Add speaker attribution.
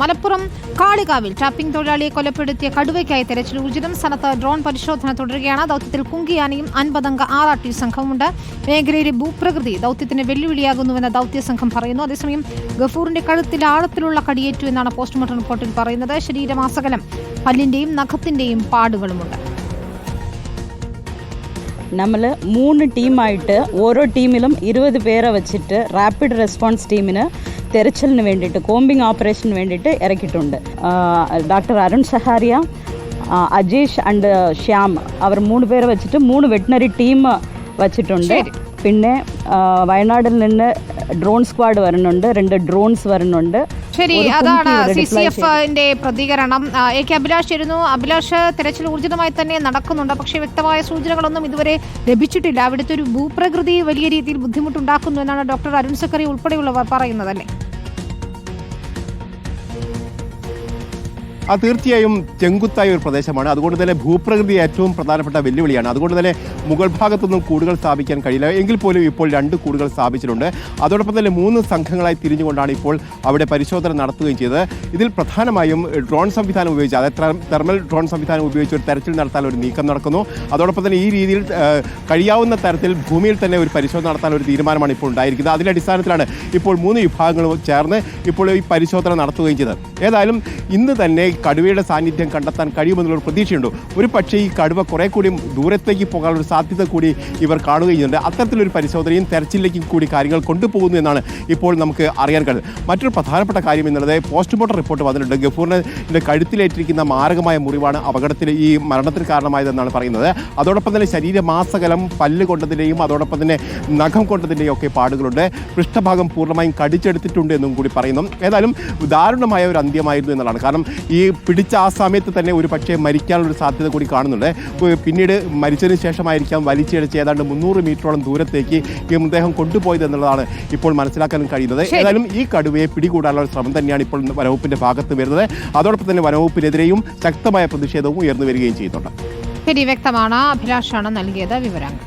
Speaker 1: Malappuram കാളികാവിൽ trapping തൊഴിലാളിയെ കൊലപ്പെടുത്തിയ കടുവയ്ക്കായി തെരച്ചിൽ ഊർജിതം. സ്ഥലത്ത് ഡ്രോൺ പരിശോധന തുടരുകയാണ്. ദൌത്യത്തിൽ കുങ്കിയാനയും അൻപതംഗ ആർ ആർ ടി സംഘമുണ്ട് മേഖലയിലെ ഭൂപ്രകൃതി ദൌത്യത്തിന് വെല്ലുവിളിയാകുന്നുവെന്ന് ദൌത്യ സംഘം പറയുന്നു. അതേസമയം ഗഫൂറിന്റെ കഴുത്തിൽ ആഴത്തിലുള്ള കടിയേറ്റു എന്നാണ് പോസ്റ്റ്മോർട്ടം റിപ്പോർട്ടിൽ പറയുന്നത്. ശരീരമാസകലം പല്ലിന്റെയും നഖത്തിന്റെയും പാടുകളുമുണ്ട്.
Speaker 2: നമ്മൾ മൂന്ന് ടീമായിട്ട് ഓരോ ടീമിലും ഇരുപത് പേരെ വെച്ചിട്ട് റാപ്പിഡ് റെസ്പോൺസ് ടീമിന് തെരച്ചിലിന് വേണ്ടിയിട്ട് കോമ്പിംഗ് ഓപ്പറേഷന് വേണ്ടിയിട്ട് ഇറക്കിയിട്ടുണ്ട്. ഡോക്ടർ അരുൺ സഹാരിയ അജീഷ് ആൻഡ് ശ്യാം അവർ മൂന്ന് പേരെ വെച്ചിട്ട് മൂന്ന് വെറ്റിനറി ടീം വച്ചിട്ടുണ്ട്. പിന്നെ വയനാടിൽ നിന്ന് ഡ്രോൺ സ്ക്വാഡ് വരുന്നുണ്ട് രണ്ട് ഡ്രോൺസ് വരുന്നുണ്ട്.
Speaker 1: ശരി അതാണ് സി സി എഫിന്റെ പ്രതികരണം. എ കെ അഭിലാഷ് ഇരുന്നു അഭിലാഷ് തിരച്ചിൽ ഊർജിതമായി തന്നെ നടക്കുന്നുണ്ട്. പക്ഷെ വ്യക്തമായ സൂചനകളൊന്നും ഇതുവരെ ലഭിച്ചിട്ടില്ല. അവിടുത്തെ ഒരു ഭൂപ്രകൃതി വലിയ രീതിയിൽ ബുദ്ധിമുട്ടുണ്ടാക്കുന്നു എന്നാണ് ഡോക്ടർ അരുൺ സക്കറി ഉൾപ്പെടെയുള്ളവർ പറയുന്നത് അല്ലേ
Speaker 3: ആ തീർച്ചയായും ചെങ്കുത്തായ ഒരു പ്രദേശമാണ്. അതുകൊണ്ട് തന്നെ ഭൂപ്രകൃതി ഏറ്റവും പ്രധാനപ്പെട്ട വെല്ലുവിളിയാണ്. അതുകൊണ്ട് തന്നെ മുഗൾ ഭാഗത്തൊന്നും കൂടുകൾ സ്ഥാപിക്കാൻ കഴിയില്ല. എങ്കിൽ പോലും ഇപ്പോൾ രണ്ട് കൂടുകൾ സ്ഥാപിച്ചിട്ടുണ്ട്. അതോടൊപ്പം തന്നെ മൂന്ന് സംഘങ്ങളായി തിരിഞ്ഞുകൊണ്ടാണ് ഇപ്പോൾ അവിടെ പരിശോധന നടത്തുകയും ചെയ്തത്. ഇതിൽ പ്രധാനമായും ഡ്രോൺ സംവിധാനം ഉപയോഗിച്ച് അതായത് തെർമൽ ഡ്രോൺ സംവിധാനം ഉപയോഗിച്ച് ഒരു തെരച്ചിൽ നടത്താൻ ഒരു നീക്കം നടക്കുന്നു. അതോടൊപ്പം തന്നെ ഈ രീതിയിൽ കഴിയാവുന്ന തരത്തിൽ ഭൂമിയിൽ തന്നെ ഒരു പരിശോധന നടത്താൻ ഒരു തീരുമാനമാണ് ഇപ്പോൾ ഉണ്ടായിരിക്കുന്നത്. അതിന്റെ അടിസ്ഥാനത്തിലാണ് ഇപ്പോൾ മൂന്ന് വിഭാഗങ്ങളും ചേർന്ന് ഇപ്പോൾ ഈ പരിശോധന നടത്തുകയും ചെയ്തത്. ഏതായാലും ഇന്ന് തന്നെ കടുവയുടെ സാന്നിധ്യം കണ്ടെത്താൻ കഴിയുമെന്നുള്ളൊരു പ്രതീക്ഷയുണ്ട്. ഒരു പക്ഷേ ഈ കടുവ കുറെ കൂടി ദൂരത്തേക്ക് പോകാനുള്ള സാധ്യത കൂടി ഇവർ കാണുകയുണ്ട് അത്തരത്തിലൊരു പരിശോധനയും തെരച്ചിലേക്കും കൂടി കാര്യങ്ങൾ കൊണ്ടുപോകുന്നു എന്നാണ് ഇപ്പോൾ നമുക്ക് അറിയാൻ കഴിയുന്നത്. മറ്റൊരു പ്രധാനപ്പെട്ട കാര്യം എന്നുള്ളത് പോസ്റ്റ്മോർട്ടം റിപ്പോർട്ട് വന്നിട്ടുണ്ട്. ഗഫൂറിന്റെ കഴുത്തിലേറ്റിരിക്കുന്ന മാരകമായ മുറിവാണ് അപകടത്തിൽ ഈ മരണത്തിന് കാരണമായതെന്നാണ് പറയുന്നത്. അതോടൊപ്പം തന്നെ ശരീരമാസകലം പല്ല് കൊണ്ടതിന്റെയും അതോടൊപ്പം തന്നെ നഖം കൊണ്ടതിന്റെയും ഒക്കെ പാടുകളുണ്ട്. പൃഷ്ഠഭാഗം പൂർണമായും കടിച്ചെടുത്തിട്ടുണ്ട് എന്നും കൂടി പറയുന്നു. ഏതായാലും ദാരുണമായ ഒരു അന്ത്യമായിരുന്നു എന്നുള്ളതാണ്. കാരണം ഈ പിടിച്ച ആ സമയത്ത് തന്നെ ഒരു പക്ഷേ മരിക്കാനുള്ള ഒരു സാധ്യത കൂടി കാണുന്നുണ്ട്. പിന്നീട് മരിച്ചതിന് ശേഷമായിരിക്കാം വലിച്ചിഴച്ച് ഏതാണ്ട് മുന്നൂറ് മീറ്ററോളം ദൂരത്തേക്ക് ഈ മൃതദേഹം കൊണ്ടുപോയത് എന്നുള്ളതാണ് ഇപ്പോൾ മനസ്സിലാക്കാൻ കഴിയുന്നത്. ഏതായാലും ഈ കടുവയെ പിടികൂടാനുള്ള ശ്രമം തന്നെയാണ് ഇപ്പോൾ വനവകുപ്പിന്റെ ഭാഗത്ത് വരുന്നത്. അതോടൊപ്പം തന്നെ വനവകുപ്പിനെതിരെയും ശക്തമായ പ്രതിഷേധവും ഉയർന്നു വരികയും ചെയ്യുന്നുണ്ട്.
Speaker 1: ശരി വ്യക്തമാണ്. അഭിലാഷാണ് നൽകിയത് വിവരങ്ങൾ.